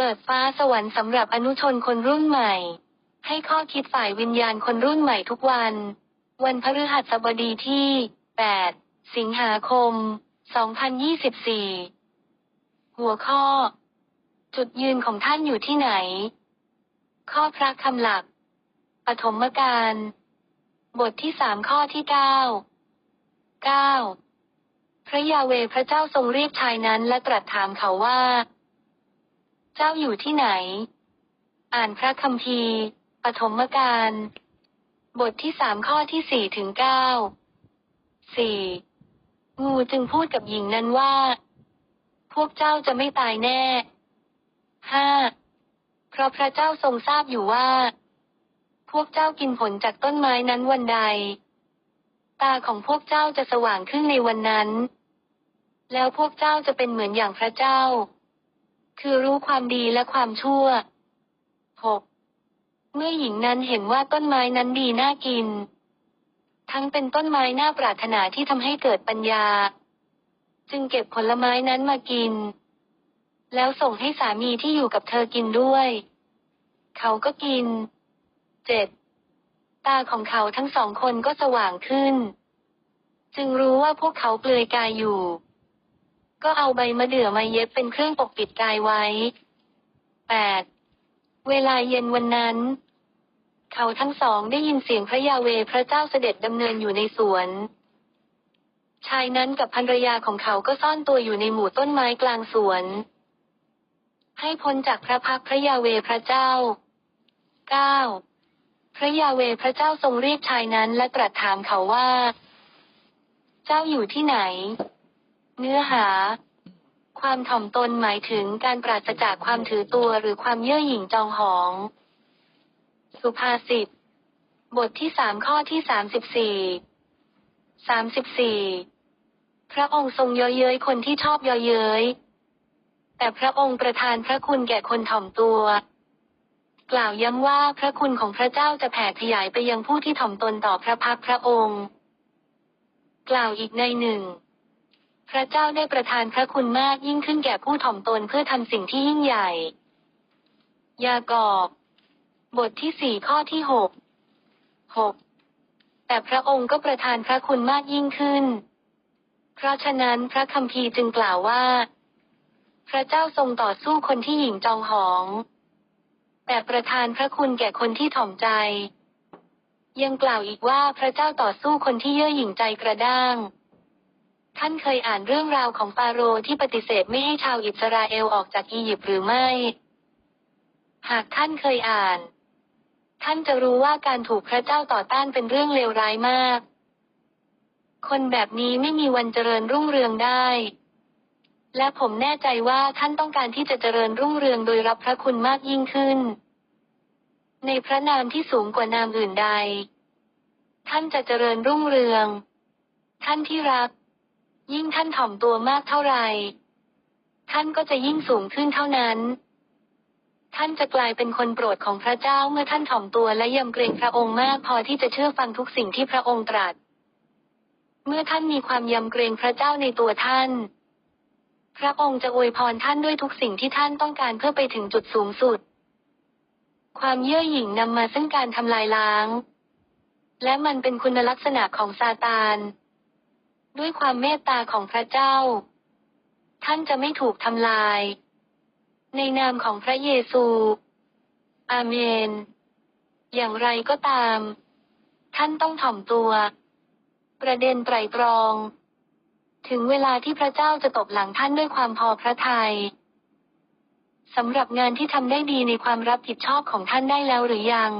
เปิดฟ้าสวรรค์สำหรับอนุชนคนรุ่นใหม่ ให้ข้อคิดฝ่ายวิญญาณคนรุ่นใหม่ทุกวัน วันพฤหัสบดีที่ 8 สิงหาคม 2024 หัวข้อ จุดยืนของท่านอยู่ที่ไหน ข้อพระคำหลัก ปฐมกาลบทที่สามข้อที่เก้าเก้าพระยาเวพระเจ้าทรงเรียกชายนั้นและตรัสถามเขาว่า เจ้าอยู่ที่ไหน อ่านพระคัมภีร์ ปฐมกาล บทที่สามข้อที่สี่ถึงเก้า สี่งูจึงพูดกับหญิงนั้นว่า พวกเจ้าจะไม่ตายแน่ ห้า เพราะพระเจ้าทรงทราบอยู่ว่า พวกเจ้ากินผลจากต้นไม้นั้นวันใด ตาของพวกเจ้าจะสว่างขึ้นในวันนั้น แล้วพวกเจ้าจะเป็นเหมือนอย่างพระเจ้า คือรู้ความดีและความชั่วหกเมื่อหญิงนั้นเห็นว่าต้นไม้นั้นดีน่ากิน ทั้งเป็นต้นไม้น่าปรารถนาที่ทำให้เกิดปัญญา จึงเก็บผลไม้นั้นมากิน แล้วส่งให้สามีที่อยู่กับเธอกินด้วย เขาก็กิน เจ็ดตาของเขาทั้งสองคนก็สว่างขึ้น จึงรู้ว่าพวกเขาเปลือยกายอยู่ ก็เอาใบมะเดื่อมาเย็บเป็นเครื่องปกปิดกายไว้ แปด เวลาเย็นวันนั้น เขาทั้งสองได้ยินเสียงพระยาเวพระเจ้าเสด็จดำเนินอยู่ในสวน ชายนั้นกับภรรยาของเขาก็ซ่อนตัวอยู่ในหมู่ต้นไม้กลางสวน ให้พ้นจากพระพักพระยาเวพระเจ้าเก้าพระยาเวพระเจ้าทรงเรียกชายนั้นและตรัสถามเขาว่า เจ้าอยู่ที่ไหน เนื้อหา ความถ่อมตนหมายถึงการปราศจากความถือตัวหรือความเย่อหยิ่งจองหอง สุภาษิต บทที่สามข้อที่สามสิบสี่สามสิบสี่พระองค์ทรงเยาะเย้ยคนที่ชอบเยาะเย้ยแต่พระองค์ประทานพระคุณแก่คนถ่อมตัว กล่าวย้ำว่าพระคุณของพระเจ้าจะแผ่ขยายไปยังผู้ที่ถ่อมตนต่อพระพักพระองค์ กล่าวอีกในหนึ่ง พระเจ้าได้ประทานพระคุณมากยิ่งขึ้นแก่ผู้ถ่อมตนเพื่อทำสิ่งที่ยิ่งใหญ่ ยากอบบทที่สี่ข้อที่หกหกแต่พระองค์ก็ประทานพระคุณมากยิ่งขึ้น เพราะฉะนั้นพระคัมภีร์จึงกล่าวว่า พระเจ้าทรงต่อสู้คนที่หยิ่งจองหอง แต่ประทานพระคุณแก่คนที่ถ่อมใจ ยังกล่าวอีกว่าพระเจ้าต่อสู้คนที่เย่อหยิ่งใจกระด้าง ท่านเคยอ่านเรื่องราวของฟาโรห์ที่ปฏิเสธไม่ให้ชาวอิสราเอลออกจากอียิปต์หรือไม่ หากท่านเคยอ่าน ท่านจะรู้ว่าการถูกพระเจ้าต่อต้านเป็นเรื่องเลวร้ายมาก คนแบบนี้ไม่มีวันเจริญรุ่งเรืองได้ และผมแน่ใจว่าท่านต้องการที่จะเจริญรุ่งเรืองโดยรับพระคุณมากยิ่งขึ้น ในพระนามที่สูงกว่านามอื่นใด ท่านจะเจริญรุ่งเรือง ท่านที่รัก ยิ่งท่านถ่อมตัวมากเท่าไหร่ ท่านก็จะยิ่งสูงขึ้นเท่านั้น ท่านจะกลายเป็นคนโปรดของพระเจ้าเมื่อท่านถ่อมตัวและยำเกรงพระองค์มากพอที่จะเชื่อฟังทุกสิ่งที่พระองค์ตรัส เมื่อท่านมีความยำเกรงพระเจ้าในตัวท่าน พระองค์จะอวยพรท่านด้วยทุกสิ่งที่ท่านต้องการเพื่อไปถึงจุดสูงสุด ความเย่อหยิ่งนำมาซึ่งการทำลายล้าง และมันเป็นคุณลักษณะของซาตาน ด้วยความเมตตาของพระเจ้า ท่านจะไม่ถูกทำลาย ในนามของพระเยซู อาเมน อย่างไรก็ตาม ท่านต้องถ่อมตัว ประเด็นไตรตรอง ถึงเวลาที่พระเจ้าจะตบหลังท่านด้วยความพอพระทยัยสำหรับงานที่ทำได้ดีในความรับผิดชอบของท่านได้แล้วหรือยัง